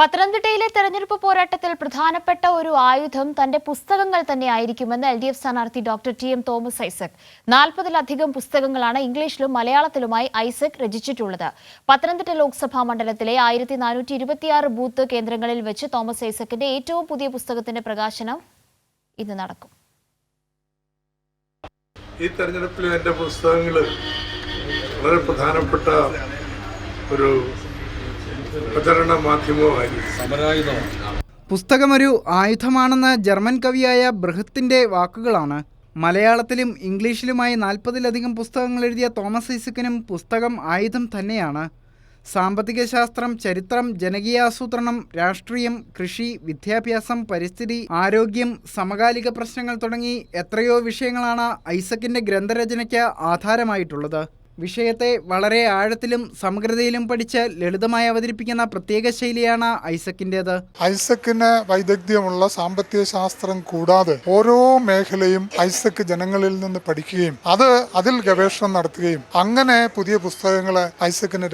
പത്തനംതിട്ടയിലെ തെരഞ്ഞെടുപ്പ് പോരാട്ടത്തിൽ പ്രധാനപ്പെട്ട ഒരു ആയുധം തന്റെ പുസ്തകങ്ങൾ തന്നെയായിരിക്കുമെന്ന് എൽ ഡി എഫ് സ്ഥാനാർത്ഥി doctor T M Thomas Isaac. നാൽപ്പതിലധികം പുസ്തകങ്ങളാണ് ഇംഗ്ലീഷിലും മലയാളത്തിലുമായി ഐസക് രചിച്ചിട്ടുള്ളത്. പത്തനംതിട്ട ലോക്സഭാ മണ്ഡലത്തിലെ ആയിരത്തി നാനൂറ്റി ഇരുപത്തിയാറ് ബൂത്ത് കേന്ദ്രങ്ങളിൽ വെച്ച് തോമസ് ഐസക്കിന്റെ ഏറ്റവും പുതിയ പുസ്തകത്തിന്റെ പ്രകാശനം ഇന്ന് നടക്കും. ഈ തെരഞ്ഞെടുപ്പിൽ പുസ്തകങ്ങൾ വളരെ പ്രധാനപ്പെട്ട ഒരു പ്രചരണ മാധ്യമമായിരുന്നു പുസ്തകമൊരു ആയുധമാണെന്ന ജർമ്മൻ കവിയായ ബൃഹത്തിന്റെ വാക്കുകളാണ് മലയാളത്തിലും ഇംഗ്ലീഷിലുമായി നാൽപ്പതിലധികം പുസ്തകങ്ങൾ എഴുതിയ തോമസ് ഐസക്കിനും പുസ്തകം ആയുധം തന്നെയാണ്. സാമ്പത്തിക ശാസ്ത്രം ചരിത്രം ജനകീയാസൂത്രണം രാഷ്ട്രീയം കൃഷി വിദ്യാഭ്യാസം പരിസ്ഥിതി ആരോഗ്യം സമകാലിക പ്രശ്നങ്ങൾ തുടങ്ങി എത്രയോ വിഷയങ്ങളാണ് ഐസക്കിന്റെ ഗ്രന്ഥരചനയ്ക്ക് ആധാരമായിട്ടുള്ളത്. വിഷയത്തെ വളരെ ആഴത്തിലും സമഗ്രതയിലും പഠിച്ച് ലളിതമായി അവതരിപ്പിക്കുന്ന പ്രത്യേക ശൈലിയാണ് ഐസക്കിന്റേത്. ഐസക്കിന് വൈദഗ്ധ്യമുള്ള സാമ്പത്തിക ശാസ്ത്രം കൂടാതെ ഓരോ മേഖലയും ഐസക്ക് ജനങ്ങളിൽ നിന്ന് പഠിക്കുകയും അത് അതിൽ ഗവേഷണം നടത്തുകയും അങ്ങനെ പുതിയ പുസ്തകങ്ങൾ ഐസക്കിന്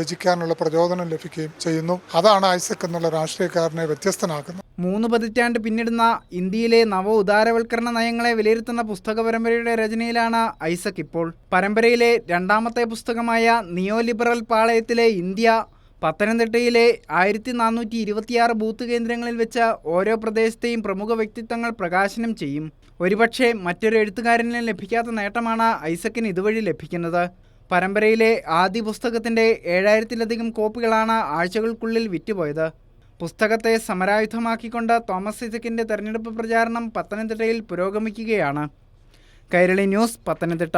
രചിക്കാനുള്ള പ്രചോദനം ലഭിക്കുകയും ചെയ്യുന്നു. അതാണ് ഐസക് എന്നുള്ള രാഷ്ട്രീയക്കാരനെ വ്യത്യസ്തനാക്കുന്നത്. മൂന്ന് പതിറ്റാണ്ട് പിന്നിടുന്ന ഇന്ത്യയിലെ നവ ഉദാരവൽക്കരണ നയങ്ങളെ വിലയിരുത്തുന്ന പുസ്തക പരമ്പരയുടെ രചനയിലാണ് ഐസക് ഇപ്പോൾ. പരമ്പരയിലെ രണ്ടാമത്തെ പുസ്തകമായ നിയോ ലിബറൽ പാളയത്തിലെ ഇന്ത്യ പത്തനംതിട്ടയിലെ ആയിരത്തി നാനൂറ്റി ഇരുപത്തിയാറ് ബൂത്ത് കേന്ദ്രങ്ങളിൽ വെച്ച് ഓരോ പ്രദേശത്തെയും പ്രമുഖ വ്യക്തിത്വങ്ങൾ പ്രകാശനം ചെയ്യും. ഒരുപക്ഷെ മറ്റൊരു എഴുത്തുകാരനും ലഭിക്കാത്ത നേട്ടമാണ് ഐസക്കിന് ഇതുവഴി ലഭിക്കുന്നത്. പരമ്പരയിലെ ആദ്യ പുസ്തകത്തിന്റെ ഏഴായിരത്തിലധികം കോപ്പികളാണ് ആഴ്ചകൾക്കുള്ളിൽ വിറ്റുപോയത്. പുസ്തകത്തെ സമരായുധമാക്കിക്കൊണ്ട് തോമസ് ഐസക്കിന്റെ തെരഞ്ഞെടുപ്പ് പ്രചാരണം പത്തനംതിട്ടയിൽ പുരോഗമിക്കുകയാണ്. കൈരളി ന്യൂസ് പത്തനംതിട്ട.